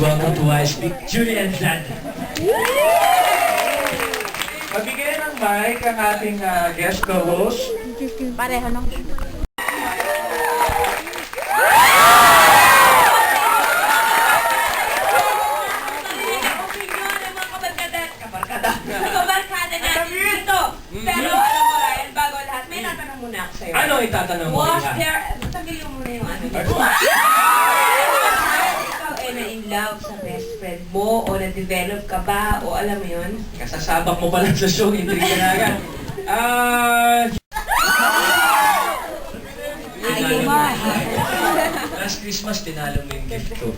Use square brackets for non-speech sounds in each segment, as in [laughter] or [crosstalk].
welcome to I Speak, Julian Zander. Magbigay ng mic ang ating ah, guest co-host. Pareho nung. sa'yo. Ano itatanong mo? Was Iha? there, tanggalin mo muna yung ano love sa best friend mo o na-develop ka ba o alam mo yun? Kasasabak mo pa lang sa show, hindi ka na agad. Ah... [laughs] Ay, ba? Last Christmas, tinalo mo yung gift ko.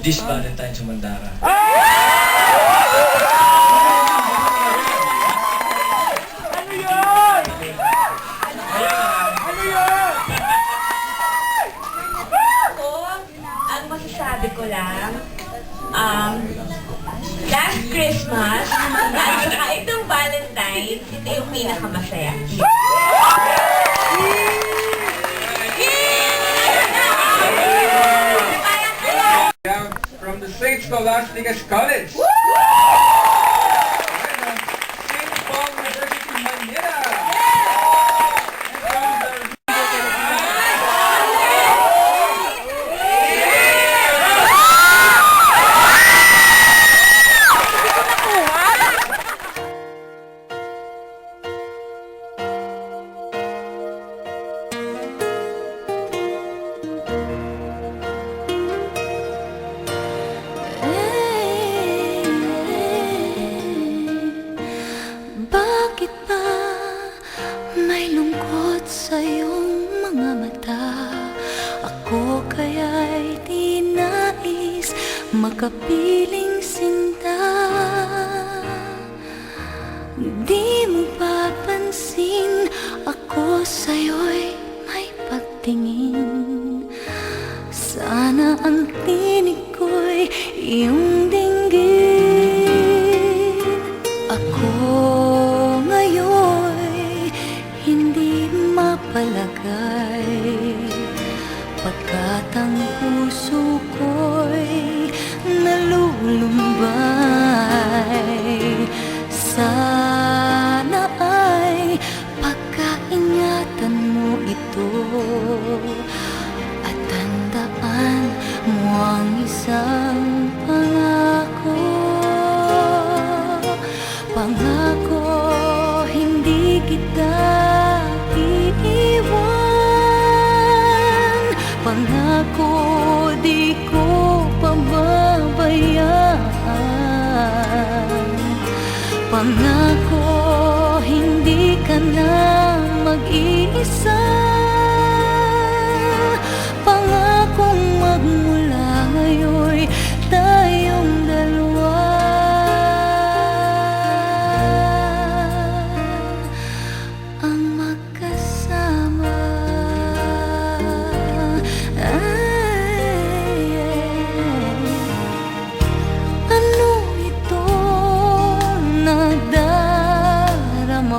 This Valentine sa Mandara. Ano From the St. Scholastica's College. Bakit ba may lungkot sa iyong mga mata? Ako kaya'y di nais makapiling sinta Di mo papansin ako sa'yo'y may pagtingin Sana ang tinig ko'y iyong Pagkat ang puso ko'y nalulumbay Sana ay pagkaingatan mo ito At tandaan mo ang isang pangako Pangako hindi ka na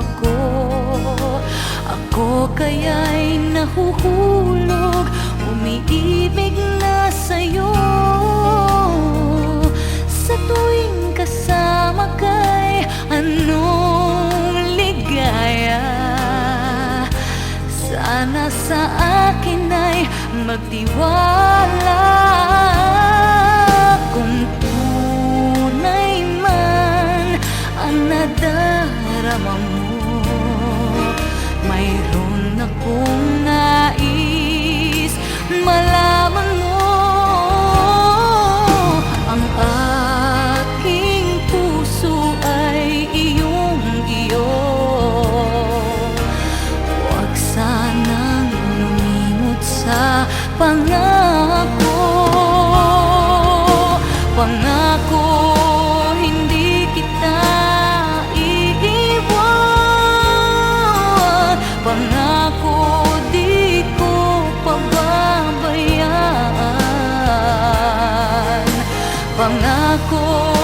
nadarama ko Ako kaya'y nahuhulog Umiibig na sa'yo. Sa tuwing kasama kay Anong ligaya Sana sa akin ay magtiwala pangako. Pangako hindi kita iiwan. Pangako di ko pababayaan. Pangako